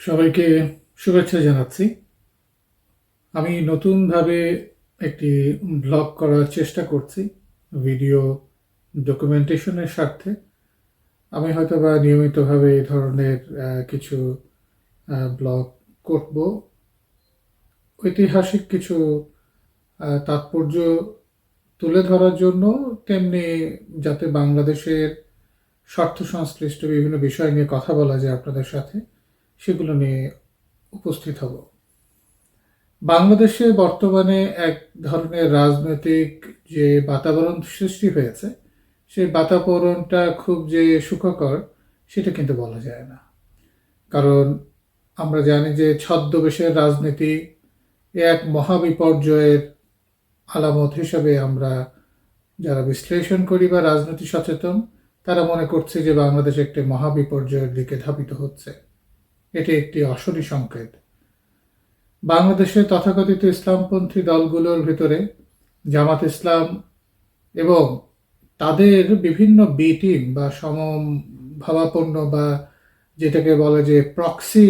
সবাইকে শুভেচ্ছা জানাচ্ছি। আমি নতুনভাবে একটি ব্লগ করার চেষ্টা করছি, ভিডিও ডকুমেন্টেশনের স্বার্থে। আমি হয়তো বা নিয়মিতভাবে এই ধরনের কিছু ব্লগ করব। ঐতিহাসিক কিছু তাৎপর্য তুলে ধরার জন্য তেমনি যাতে বাংলাদেশের স্বার্থ সংশ্লিষ্ট বিভিন্ন বিষয় নিয়ে কথা বলা যায় আপনাদের সাথে সেগুলো নিয়ে উপস্থিত হব। বাংলাদেশে বর্তমানে এক ধরনের রাজনৈতিক যে বাতাবরণ সৃষ্টি হয়েছে, সেই বাতাবরণটা খুব যে সুখকর, সেটা কিন্তু বলা যায় না। কারণ আমরা জানি যে ছদ্মবেশের রাজনীতি এক মহাবিপর্যয়ের আলামত হিসাবে আমরা যারা বিশ্লেষণ করি বা রাজনীতি সচেতন, তারা মনে করছে যে বাংলাদেশ একটি মহাবিপর্যয়ের দিকে ধাবিত হচ্ছে। এটি একটি অশনি সংকেত। বাংলাদেশে তথাকথিত ইসলামপন্থী দলগুলোর ভিতরে জামাত ইসলাম এবং তাদের বিভিন্ন বি টিম বা সমভাবাপন্ন বা যেটাকে বলে যে প্রক্সি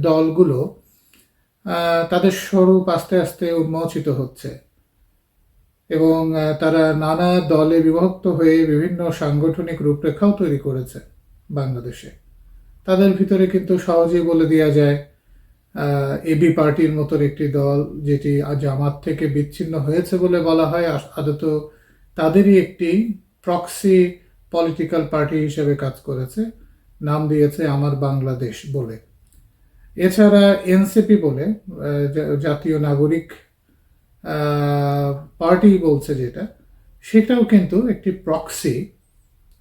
দলগুলো তাদের স্বরূপ আস্তে আস্তে উন্মোচিত হচ্ছে এবং তারা নানা দলে বিভক্ত হয়ে বিভিন্ন সাংগঠনিক রূপরেখাও তৈরি করেছে বাংলাদেশে। তাদের ভিতরে কিন্তু সহজেই বলে দেওয়া যায় এবি পার্টির মতন একটি দল যেটি জামাত থেকে বিচ্ছিন্ন হয়েছে বলে বলা হয় আদত তাদেরই একটি প্রক্সি পলিটিক্যাল পার্টি হিসেবে কাজ করেছে। নাম দিয়েছে আমার বাংলাদেশ বলে। এছাড়া এনসিপি বলে জাতীয় নাগরিক পার্টি বলছে যেটা, সেটাও কিন্তু একটি প্রক্সি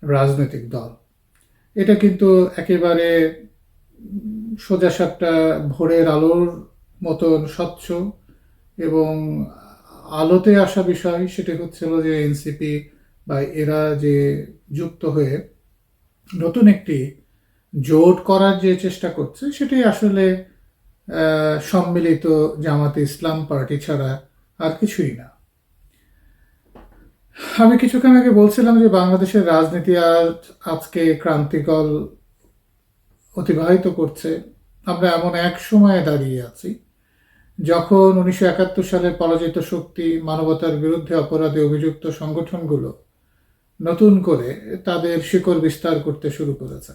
রাজনৈতিক দল। এটা কিন্তু একেবারে সোজা সাপটা ভোরের আলোর মতন স্বচ্ছ এবং আলোতে আসা বিষয় সেটা হচ্ছিল যে এনসিপি বা এরা যে যুক্ত হয়ে নতুন একটি জোট করার যে চেষ্টা করছে, সেটাই আসলে সম্মিলিত জামাতে ইসলাম পার্টি ছাড়া আর কিছুই না। আমি কিছুক্ষণ আগে বলছিলাম যে বাংলাদেশের রাজনীতি আজ আজকে ক্রান্তিকল অতিবাহিত করছে। আমরা এমন এক সময়ে দাঁড়িয়ে আছি যখন উনিশশো একাত্তর সালের পরাজিত শক্তি মানবতার বিরুদ্ধে অপরাধে অভিযুক্ত সংগঠনগুলো নতুন করে তাদের শিকড় বিস্তার করতে শুরু করেছে।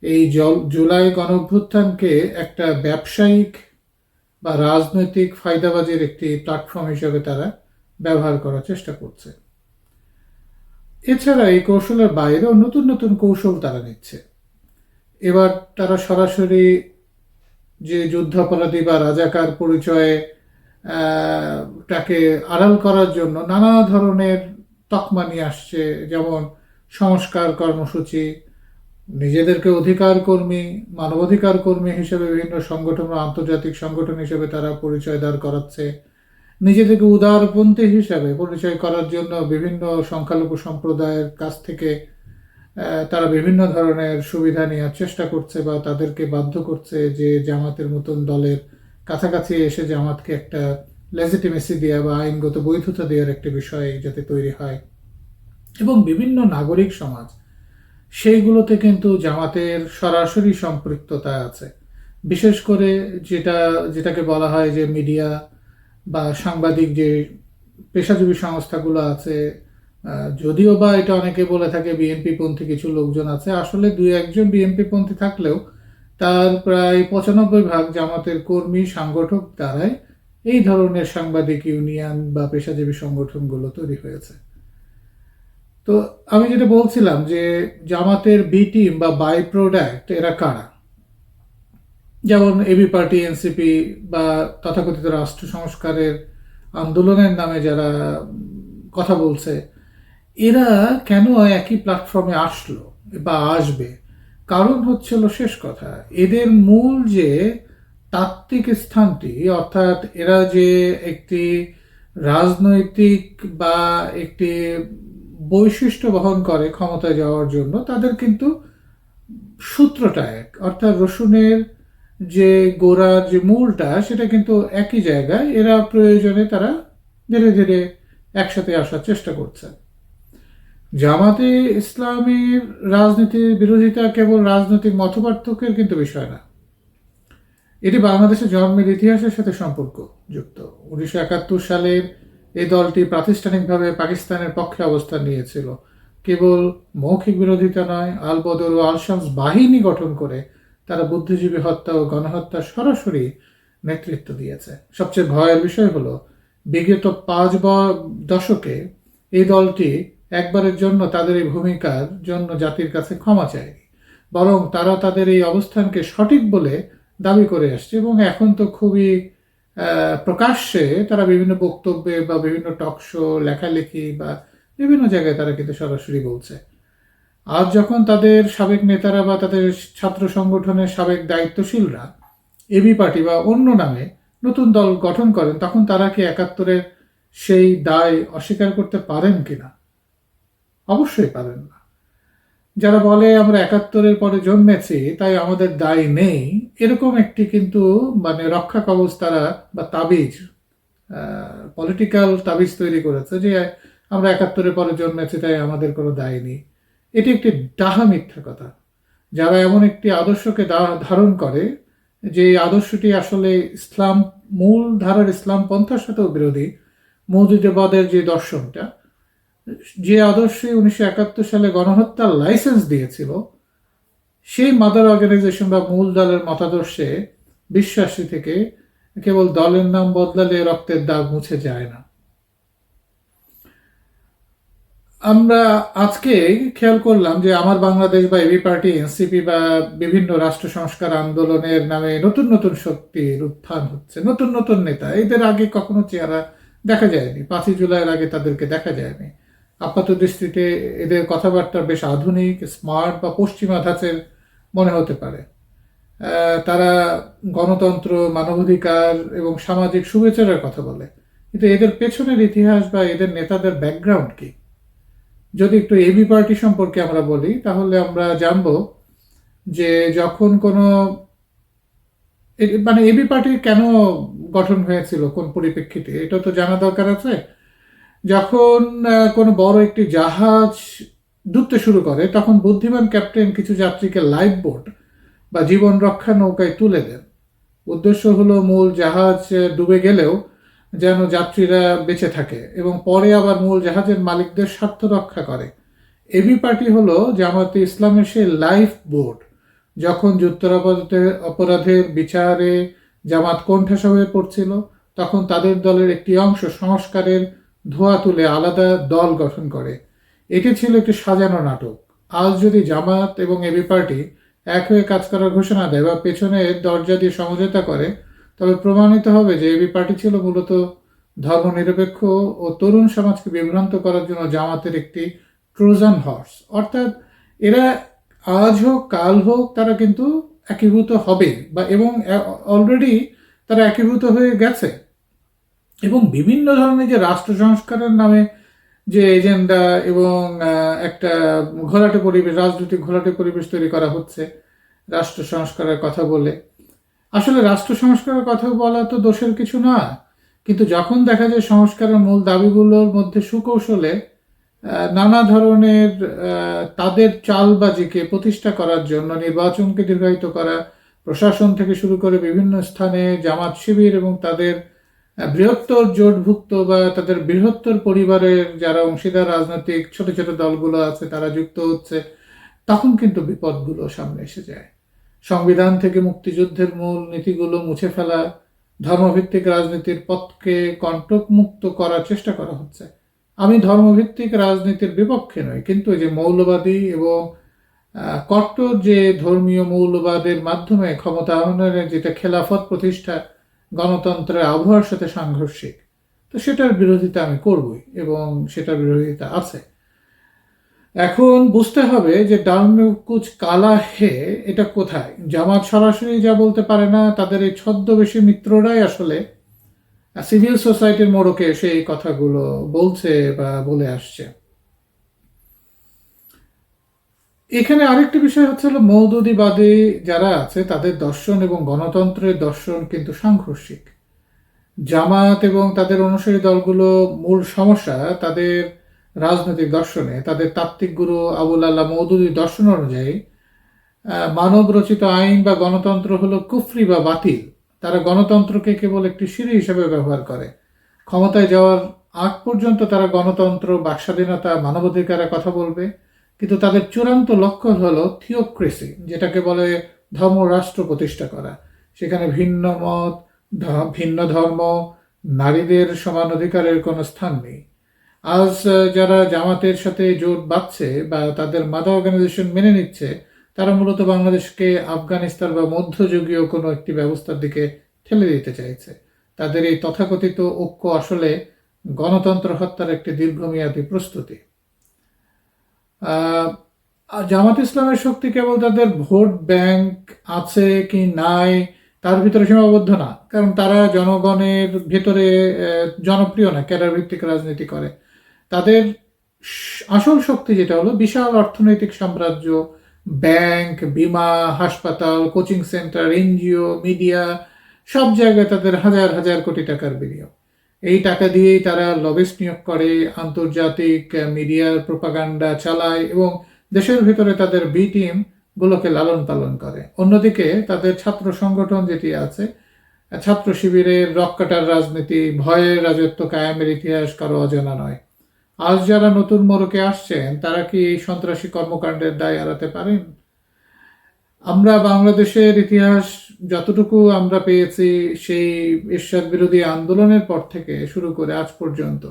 এই জল- জুলাই গণঅভ্যুত্থানকে একটা ব্যবসায়িক বা রাজনৈতিক ফায়দাবাজির একটি প্ল্যাটফর্ম হিসেবে তারা ব্যবহার করার চেষ্টা করছে। এছাড়া এই কৌশলের বাইরেও নতুন নতুন কৌশল তারা নিচ্ছে। এবার তারা সরাসরি যে যুদ্ধাপরাধী বা রাজাকার পরিচয়ে তাকে আড়াল করার জন্য নানা ধরনের তকমা নিয়ে আসছে, যেমন সংস্কার কর্মসূচি, নিজেদেরকে অধিকার কর্মী, মানবাধিকার কর্মী হিসেবে বিভিন্ন সংগঠন ও আন্তর্জাতিক সংগঠন হিসেবে তারা পরিচয় দাঁড় করাচ্ছে। নিজেদেরকে উদারপন্থী হিসাবে পরিচয় করার জন্য বিভিন্ন সংখ্যালঘু সম্প্রদায়ের কাছ থেকে তারা বিভিন্ন ধরনের সুবিধা নেওয়ার চেষ্টা করছে বা তাদেরকে বাধ্য করছে যে জামাতের মতন দলের কাছাকাছি এসে জামাতকে একটা লেজিটিমেসি দেওয়া বা আইনগত বৈধতা দেওয়ার একটা বিষয় যাতে তৈরি হয়। এবং বিভিন্ন নাগরিক সমাজ, সেইগুলোতে কিন্তু জামাতের সরাসরি সম্পৃক্ততা আছে। বিশেষ করে যেটা, যেটাকে বলা হয় যে মিডিয়া বা সাংবাদিক যে পেশাজীবী সংস্থাগুলো আছে যদিও বা এটা অনেকে বলে থাকে বিএনপি পন্থী কিছু লোকজন আছে, আসলে দুই একজন বিএনপি পন্থী থাকলেও তার প্রায় পঁচানব্বই ভাগ জামাতের কর্মী, সাংগঠক দ্বারাই এই ধরনের সাংবাদিক ইউনিয়ন বা পেশাজীবী সংগঠনগুলো তৈরি হয়েছে। তো আমি যেটা বলছিলাম যে জামাতের বি টিম বা বাই প্রোডাক্ট এরা কারা? যেমন এবি পার্টি এনসিপি বা তথাকথিত রাষ্ট্র সংস্কারের আন্দোলনের নামে যারা কথা বলছে, এরা কেন একই প্ল্যাটফর্মে আসলো বা আসবে? কারণ হচ্ছিল শেষ কথা, এদের মূল যে তাত্ত্বিক স্থানটি, অর্থাৎ এরা যে একটি রাজনৈতিক বা একটি বৈশিষ্ট্য বহন করে ক্ষমতায় যাওয়ার জন্য, তাদের কিন্তু সূত্রটা এক। অর্থাৎ রসুনের যে গোড়ার যে মূলটা, সেটা কিন্তু একই জায়গায় এরা প্রয়োজনে তারা ধীরে ধীরে একসাথে আসার চেষ্টা করছে। জামাতে ইসলামের রাজনীতির বিরোধিতা কেবল রাজনৈতিক মতপার্থক্যের কিন্তু বিষয় না। এটি বাংলাদেশের জন্মের ইতিহাসের সাথে সম্পর্ক যুক্ত উনিশশো একাত্তর সালের এই দলটি প্রাতিষ্ঠানিকভাবে পাকিস্তানের পক্ষে অবস্থান নিয়েছিল। কেবল মৌখিক বিরোধিতা নয় আলবদর ও আল শামস বাহিনী গঠন করে তারা বুদ্ধিজীবী হত্যা ও গণহত্যা সরাসরি নেতৃত্ব দিয়েছে। সবচেয়ে ভয়ের বিষয় হলো, বিগত পাঁচ দশকে এই দলটি একবারের জন্য তাদের এই ভূমিকার জন্য জাতির কাছে ক্ষমা চায়নি। বরং তারা তাদের এই অবস্থানকে সঠিক বলে দাবি করে আসছে এবং এখন তো খুবই প্রকাশ্যে তারা বিভিন্ন বক্তব্যে বা বিভিন্ন টক শো, লেখালেখি বা বিভিন্ন জায়গায় তারা কিন্তু সরাসরি বলছে। আজ যখন তাদের সাবেক নেতারা বা তাদের ছাত্র সংগঠনের সাবেক দায়িত্বশীলরা এবি পার্টি বা অন্য নামে নতুন দল গঠন করেন, তখন তারা কি একাত্তরের সেই দায় অস্বীকার করতে পারেন কিনা? অবশ্যই পারেন না। যারা বলে আমরা একাত্তরের পরে জন্মেছি, তাই আমাদের দায় নেই, এরকম একটি কিন্তু মানে রক্ষা কবচ তারা বা তাবিজ পলিটিক্যাল তাবিজ তৈরি করেছে যে আমরা একাত্তরের পরে জন্মেছি, তাই আমাদের কোনো দায় নেই। এটি একটি ডাহা মিথ্যা কথা। যারা এমন একটি আদর্শকে ধারণ করে যে আদর্শটি আসলে ইসলাম, মূল ধারার ইসলাম পন্থার সাথেও বিরোধী মৌদুদবাদের যে দর্শনটা, যে আদর্শে উনিশশো একাত্তর সালে গণহত্যার লাইসেন্স দিয়েছিল, সেই মাদার অর্গানাইজেশন বা মূল দলের মতাদর্শে, বিশ্বাসী থেকে কেবল দলের নাম বদলালে রক্তের দাগ মুছে যায় না। আমরা আজকে খেয়াল করলাম যে আমার বাংলাদেশ বা এবি পার্টি, এনসিপি বা বিভিন্ন রাষ্ট্র সংস্কার আন্দোলনের নামে নতুন নতুন শক্তির উত্থান হচ্ছে। নতুন নতুন নেতা। এদের আগে কখনো চেহারা দেখা যায়নি। পাঁচই জুলাইয়ের আগে তাদেরকে দেখা যায়নি। আপাত দৃষ্টিতে এদের কথাবার্তা বেশ আধুনিক, স্মার্ট বা পশ্চিমা ধাঁচের মনে হতে পারে। তারা গণতন্ত্র, মানবাধিকার এবং সামাজিক শুভেচ্ছার কথা বলে। কিন্তু এদের পেছনের ইতিহাস বা এদের নেতাদের ব্যাকগ্রাউন্ড কি? যদি একটু এবি পার্টি সম্পর্কে আমরা বলি, তাহলে আমরা জানব যে যখন কোনো মানে এবি পার্টি কেন গঠন হয়েছিল, কোন পরিপ্রেক্ষিতে? এটা তো জানা দরকার আছে। যখন কোনো বড় একটি জাহাজ ডুবতে শুরু করে, তখন বুদ্ধিমান ক্যাপ্টেন কিছু যাত্রীকে লাইফ বোট বা জীবন রক্ষা নৌকায় তুলে দেন। উদ্দেশ্য হলো মূল জাহাজ ডুবে গেলেও যেন যাত্রীরা বেঁচে থাকে এবং পরে আবার মূল জাহাজের মালিকদের স্বার্থ রক্ষা করে। এবি পার্টি হলো জামাতে ইসলামের সেই লাইফ বোর্ড, যখন যুদ্ধরাপরাধের অপরাধের বিচারে জামাত কোণঠাসা হয়ে পড়ছিল, তখন তাদের দলের একটি অংশ সংস্কারের ধোয়া তুলে আলাদা দল গঠন করে। এটি ছিল একটি সাজানো নাটক। আজ যদি জামাত এবং এবি পার্টি এক হয়ে কাজ করার ঘোষণা দেয় বা পেছনে দরজা দিয়ে সমঝোতা করে তবে প্রমাণিত হবে যে এবি পার্টি ছিল মূলত ধর্মনিরপেক্ষ ও তরুণ সমাজকে বিভ্রান্ত করার জন্য জামাতের একটি ট্রোজান হর্স। অর্থাৎ এরা আজ হোক, কাল হোক, তারা কিন্তু একীভূত হবে বা এবং অলরেডি তারা একীভূত হয়ে গেছে। এবং বিভিন্ন ধরনের যে রাষ্ট্র সংস্কারের নামে যে এজেন্ডা এবং একটা ঘোলাটে পরিবেশ, রাজনৈতিক ঘোলাটে পরিবেশ তৈরি করা হচ্ছে, রাষ্ট্র সংস্কারের কথা বলে আসলে রাষ্ট্র সংস্কারের কথা বলা তো দোষের কিছু না, কিন্তু যখন দেখা যায় সংস্কারের মূল দাবিগুলোর মধ্যে সুকৌশলে নানা ধরনের তাদের চালবাজিকে প্রতিষ্ঠা করার জন্য, নির্বাচনকে দীর্ঘায়িত করা, প্রশাসন থেকে শুরু করে বিভিন্ন স্থানে জামাত শিবির এবং তাদের বৃহত্তর জোটভুক্ত বা তাদের বৃহত্তর পরিবারের যারা অংশীদার রাজনৈতিক ছোট ছোট দলগুলো আছে, তারা যুক্ত হচ্ছে, তখন কিন্তু বিপদগুলো সামনে এসে যায়। সংবিধান থেকে মুক্তিযুদ্ধের মূল নীতিগুলো মুছে ফেলা, ধর্মভিত্তিক রাজনীতির পথকে কণ্টকমুক্ত করার চেষ্টা করা হচ্ছে। আমি ধর্মভিত্তিক রাজনীতির বিপক্ষে নই, কিন্তু যে মৌলবাদী এবং কট্টর যে ধর্মীয় মৌলবাদের মাধ্যমে ক্ষমতা আহরণের যেটা খেলাফত প্রতিষ্ঠা গণতন্ত্রের আবহাওয়ার সাথে সাংঘর্ষিক, তো সেটার বিরোধিতা আমি করবই এবং সেটার বিরোধিতা আছে। এখন বুঝতে হবে যে ডাল কুচ কালা হে, এটা কোথায়? জামাত সরাসরি যা বলতে পারে না, তাদের এই ছদ্মবেশী মিত্ররাই আসলে সিভিল সোসাইটির মোড়কে এসে এই কথাগুলো বলছে বা বলে আসছে। এখানে আরেকটি বিষয় হচ্ছে হলো মৌদুদিবাদী যারা আছে, তাদের দর্শন এবং গণতন্ত্রের দর্শন কিন্তু সাংঘর্ষিক। জামাত এবং তাদের অনুসারী দলগুলো মূল সমস্যা, তাদের রাজনৈতিক দর্শনে, তাদের তাত্ত্বিক গুরু আবুল আল্লাহ মৌদুদি দর্শন অনুযায়ী মানব রচিত আইন বা গণতন্ত্র হলো কুফরি বা বাতিল। তারা গণতন্ত্রকে কেবল একটি সিঁড়ি হিসেবে ব্যবহার করে। ক্ষমতায় যাওয়ার আগ পর্যন্ত তারা গণতন্ত্র, বাকস্বাধীনতা মানবাধিকারের কথা বলবে। কিন্তু তাদের চূড়ান্ত লক্ষ্য হলো থিওক্রেসি, যেটাকে বলে ধর্ম রাষ্ট্র প্রতিষ্ঠা করা। সেখানে ভিন্ন মত ভিন্ন ধর্ম, নারীদের সমান অধিকারের কোনো স্থান নেই। আজ যারা জামাতের সাথে জোট বাঁধছে বা তাদের মাদা অর্গানাইজেশন মেনে নিচ্ছে, তারা মূলত বাংলাদেশকে আফগানিস্তান বা মধ্যযুগীয় কোনো একটি ব্যবস্থার দিকে ঠেলে দিতে চাইছে। তাদের এই তথাকথিত ঐক্য আসলে গণতন্ত্র হত্যার একটি দীর্ঘমেয়াদী প্রস্তুতি। জামাত ইসলামের শক্তি কেবল তাদের ভোট ব্যাংক আছে কি নাই, তার ভিতরে সীমাবদ্ধ না। কারণ তারা জনগণের ভেতরে জনপ্রিয় না, ক্যাডার ভিত্তিক রাজনীতি করে। তাদের আসল শক্তি যেটা হলো বিশাল অর্থনৈতিক সাম্রাজ্য, ব্যাংক, বিমা, হাসপাতাল, কোচিং সেন্টার, এনজিও, মিডিয়া, সব জায়গায় তাদের হাজার হাজার কোটি টাকার বিনিয়োগ। এই টাকা দিয়েই তারা লবিস্ট নিয়োগ করে, আন্তর্জাতিক মিডিয়ার প্রোপাগান্ডা চালায় এবং দেশের ভিতরে তাদের বি টিম গুলোকে লালন পালন করে। অন্যদিকে তাদের ছাত্র সংগঠন যেটি আছে, ছাত্র শিবিরের রক্কাটার রাজনীতি ভয়ের রাজত্ব কায়েমের ইতিহাস কারও অজানা নয়। আজ যারা নতুন মোড়কে আসছেন, তারা কি এই সন্ত্রাসী কর্মকাণ্ডের দায় এড়াতে পারেন? আমরা বাংলাদেশের ইতিহাস যতটুকু আমরা পেয়েছি, সেই এরশাদ বিরোধী আন্দোলনের পর থেকে শুরু করে আজ পর্যন্ত,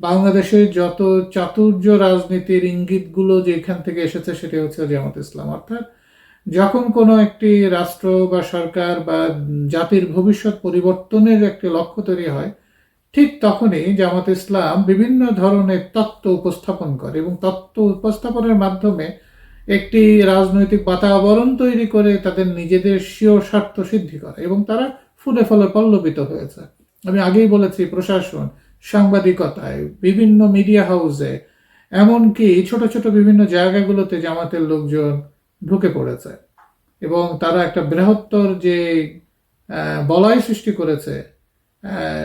বাংলাদেশের যত চাতুর্য রাজনীতির ইঙ্গিতগুলো যেখান থেকে এসেছে সেটি হচ্ছে জামাত ইসলাম। অর্থাৎ যখন কোনো একটি রাষ্ট্র বা সরকার বা জাতির ভবিষ্যৎ পরিবর্তনের একটি লক্ষ্য তৈরি হয় ঠিক তখনই জামাত ইসলাম বিভিন্ন ধরনের তত্ত্ব উপস্থাপন করে এবং তত্ত্ব উপস্থাপনের মাধ্যমে একটি রাজনৈতিক বাতাবরণ তৈরি করে তাদের নিজেদের স্বীয় স্বার্থ সিদ্ধি করে এবং তারা ফুলে ফলে পল্লবিত হয়েছে। আমি আগেই বলেছি, প্রশাসন, সাংবাদিকতায়, বিভিন্ন মিডিয়া হাউসে এমনকি ছোট ছোট বিভিন্ন জায়গাগুলোতে জামাতের লোকজন ঢুকে পড়েছে এবং তারা একটা বৃহত্তর যে বলয় সৃষ্টি করেছে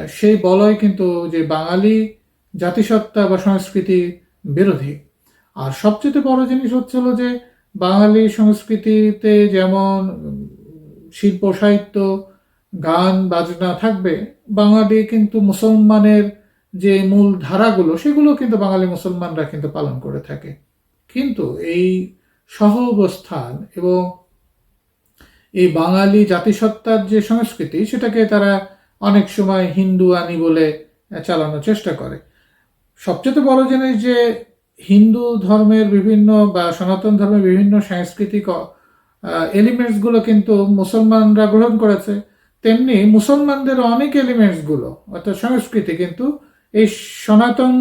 সেই বলয় কিন্তু যে বাঙালি জাতিসত্তা বা সংস্কৃতি বিরোধী। আর সবচেয়ে বড় জিনিস হচ্ছিল যে বাঙালি সংস্কৃতিতে যেমন শিল্প, সাহিত্য, গান, বাজনা থাকবে, বাঙালি কিন্তু মুসলমানের যে মূল ধারাগুলো, সেগুলো কিন্তু বাঙালি মুসলমানরা কিন্তু পালন করে থাকে। কিন্তু এই সহ অবস্থান এবং এই বাঙালি জাতিসত্তার যে সংস্কৃতি, সেটাকে তারা অনেক সময় হিন্দু আনি বলে চালানোর চেষ্টা করে। সবচেয়ে বড় জিনিস যে হিন্দু ধর্মের বিভিন্ন বা সনাতন ধর্মের বিভিন্ন সাংস্কৃতিক এলিমেন্টসগুলো কিন্তু মুসলমানরা গ্রহণ করেছে। তেমনি মুসলমানদের অনেক এলিমেন্টসগুলো অর্থাৎ সংস্কৃতি কিন্তু এই সনাতন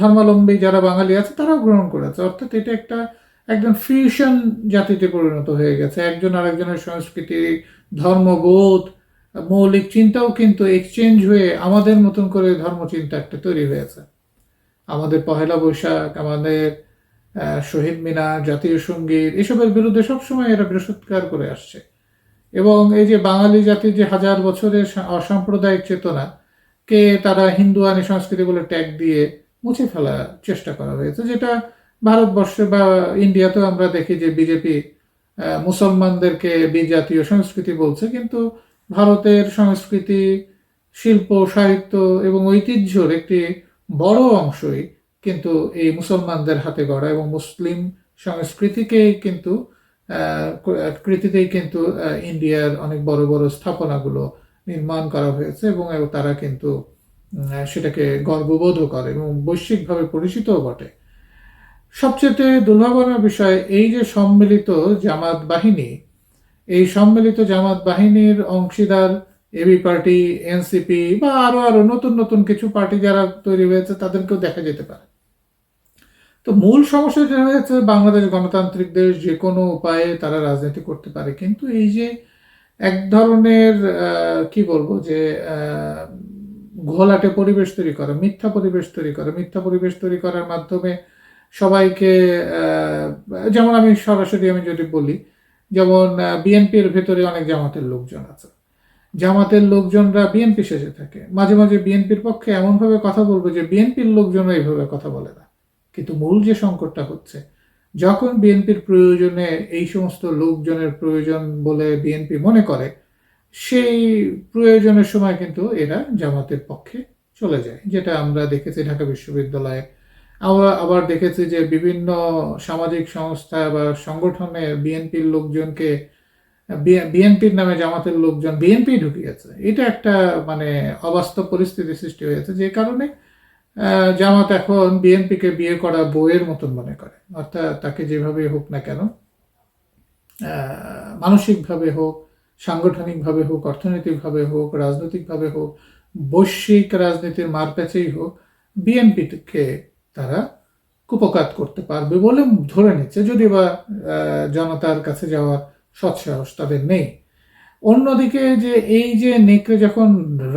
ধর্মাবলম্বী যারা বাঙালি আছে তারাও গ্রহণ করেছে। অর্থাৎ এটা একটা একজন ফিউশন জাতিতে পরিণত হয়ে গেছে। একজন আরেকজনের সংস্কৃতি, ধর্মবোধ মৌলিক চিন্তাও কিন্তু এক্সচেঞ্জ হয়ে আমাদের মতন করে ধর্মচিন্তা একটা তৈরি হয়েছে আমাদের পহেলা বৈশাখ, আমাদের শহীদ মিনার, জাতীয় সংগীত, এসবের বিরুদ্ধে সবসময় এরা বৃহস্পতিকার করে আসছে। এবং এই যে বাঙালি জাতির যে হাজার বছরের অসাম্প্রদায়িক চেতনা, কে তারা হিন্দু, আনি সংস্কৃতি বলে ট্যাগ দিয়ে মুছে ফেলার চেষ্টা করা হয়েছে, যেটা ভারতবর্ষে বা ইন্ডিয়াতেও আমরা দেখি যে বিজেপি মুসলমানদেরকে বিজাতীয় সংস্কৃতি বলছে, কিন্তু ভারতের সংস্কৃতি, শিল্প, সাহিত্য এবং ঐতিহ্যর একটি বড় অংশই কিন্তু এই মুসলমানদের হাতে গড়া এবং মুসলিম সংস্কৃতিকেই কিন্তু কৃতিতেই কিন্তু ইন্ডিয়ার অনেক বড় বড় স্থাপনাগুলো নির্মাণ করা হয়েছে এবং তারা কিন্তু সেটাকে গর্ববোধও করে এবং বৈশ্বিকভাবে পরিচিতও বটে। সবচেয়ে দুর্ভাবনার বিষয় এই যে সম্মিলিত জামাত বাহিনী এই সম্মিলিত জামাত বাহিনীর অংশীদার এবি পার্টি, এনসিপি বা আরও আরও নতুন নতুন কিছু পার্টি যারা তৈরি হয়েছে, তাদেরকেও দেখা যেতে পারে। তো মূল সমস্যা যেটা হয়েছে, বাংলাদেশ গণতান্ত্রিক দেশ যে কোনো উপায়ে তারা রাজনীতি করতে পারে। কিন্তু এই যে এক ধরনের কি বলব যে ঘোলাটে পরিবেশ তৈরি করা, মিথ্যা পরিবেশ তৈরি করা, মিথ্যা পরিবেশ তৈরি করার মাধ্যমে সবাইকে যেমন আমি সরাসরি আমি যদি বলি যেমন বিএনপির ভেতরে অনেক জামাতের লোকজন আছে। জামাতের লোকজনরা বিএনপি সেজে থাকে। মাঝে মাঝে বিএনপির পক্ষে এমনভাবে কথা বলব যে বিএনপির লোকজনও এইভাবে কথা বলে না। কিন্তু মূল যে সংকটটা হচ্ছে, যখন বিএনপির প্রয়োজনে এই সমস্ত লোকজনের প্রয়োজন বলে বিএনপি মনে করে, সেই প্রয়োজনের সময় কিন্তু এরা জামাতের পক্ষে চলে যায়, যেটা আমরা দেখেছি ঢাকা বিশ্ববিদ্যালয়ে আবার আবার দেখেছি যে বিভিন্ন সামাজিক সংস্থা বা সংগঠনে বিএনপির লোকজনকে বিএনপির নামে জামাতের লোকজন বিএনপি ঢুকিয়েছে। এটা একটা মানে অবাস্তব পরিস্থিতি সৃষ্টি হয়েছে যে কারণে জামাত এখন বিএনপিকে বিয়ে করা বইয়ের মতন মনে করে। অর্থাৎ তাকে যেভাবে হোক না কেন মানসিকভাবে হোক, সাংগঠনিকভাবে হোক, অর্থনৈতিকভাবে হোক, রাজনৈতিকভাবে হোক, বৈশ্বিক রাজনীতির মারপ্যাচেই হোক, বিএনপিকে তারা কুপকাত করতে পারবে বলে ধরে নিচ্ছে, যদি বা জনতার কাছে যাওয়ার সৎসাহস তাদের নেই। অন্যদিকে যে এই যে নেকড়ে যখন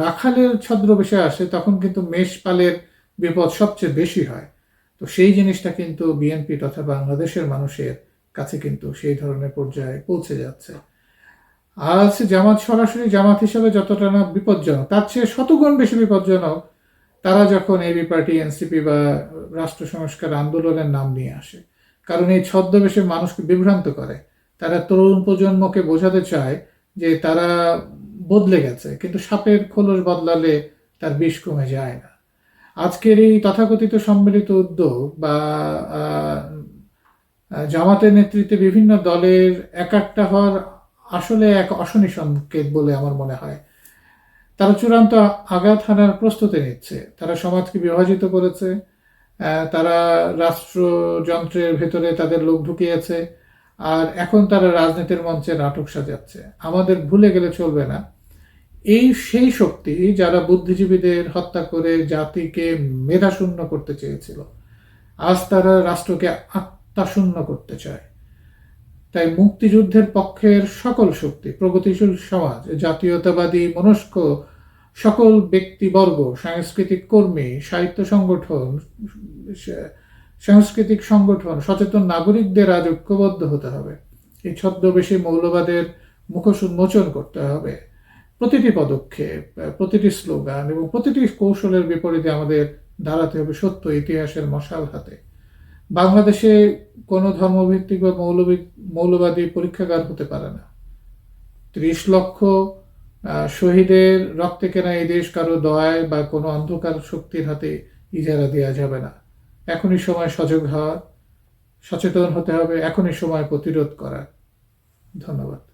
রাখালের ছদ্মবেশে আসে, তখন কিন্তু মেষপালের বিপদ সবচেয়ে বেশি হয়। তো সেই জিনিসটা কিন্তু বিএনপি তথা বাংলাদেশের মানুষের কাছে কিন্তু সেই ধরনের পর্যায়ে পৌঁছে যাচ্ছে। আজ জামাত, সরাসরি জামাত হিসাবে যতটা না বিপজ্জনক, তার চেয়ে শতগুণ বেশি বিপজ্জনক তারা যখন এবি পার্টি এনসিপি বা রাষ্ট্র সংস্কার আন্দোলনের নাম নিয়ে আসে, কারণ এই ছদ্মবেশে মানুষকে বিভ্রান্ত করে, তারা তরুণ প্রজন্মকে বোঝাতে চায় যে তারা বদলে গেছে, কিন্তু সাপের খোলস বদলালে তার বিষ কমে যায় না। আজকের এই তথাকথিত সম্মিলিত উদ্যোগ বা জামাতের নেতৃত্বে বিভিন্ন দলের একাট্টা হওয়ার আসলে এক অশনি সংকেত বলে আমার মনে হয়। তারা চূড়ান্ত আঘাত হানার প্রস্তুতি নিচ্ছে। তারা সমাজকে বিভাজিত করেছে। তারা রাষ্ট্রযন্ত্রের ভেতরে তাদের লোক ঢুকিয়েছে। আর এখন তারা রাজনীতির মঞ্চে নাটক সাজাচ্ছে। আমাদের ভুলে গেলে চলবে না। এই সেই শক্তি যারা বুদ্ধিজীবীদের হত্যা করে জাতিকে মেধাশূন্য করতে চেয়েছিল, আজ তারা রাষ্ট্রকে আত্মাশূন্য করতে চায়। তাই মুক্তিযুদ্ধের পক্ষের সকল শক্তি, প্রগতিশীল সমাজ, জাতীয়তাবাদী, মনস্ক সকল ব্যক্তিবর্গ, সাংস্কৃতিক কর্মী, সাহিত্য সংগঠন, সাংস্কৃতিক সংগঠন, সচেতন নাগরিকদের আজ ঐক্যবদ্ধ হতে হবে। এই ছদ্মবেশী মৌলবাদের মুখোশ উন্মোচন করতে হবে। প্রতিটি পদক্ষেপ, প্রতিটি স্লোগান এবং প্রতিটি কৌশলের বিপরীতে আমাদের দাঁড়াতে হবে সত্য ইতিহাসের মশাল হাতে। বাংলাদেশে কোনো ধর্মভিত্তিক বা মৌলবী, মৌলবাদী পরীক্ষাগার হতে পারে না। ত্রিশ লক্ষ শহীদের রক্তে কেনা এই দেশ কারও দয়ায় বা কোনো অন্ধকার শক্তির হাতে ইজারা দেওয়া যাবে না। এখনই সময় সজাগ হওয়ার, সচেতন হতে হবে, এখনই সময় প্রতিরোধ করার। ধন্যবাদ।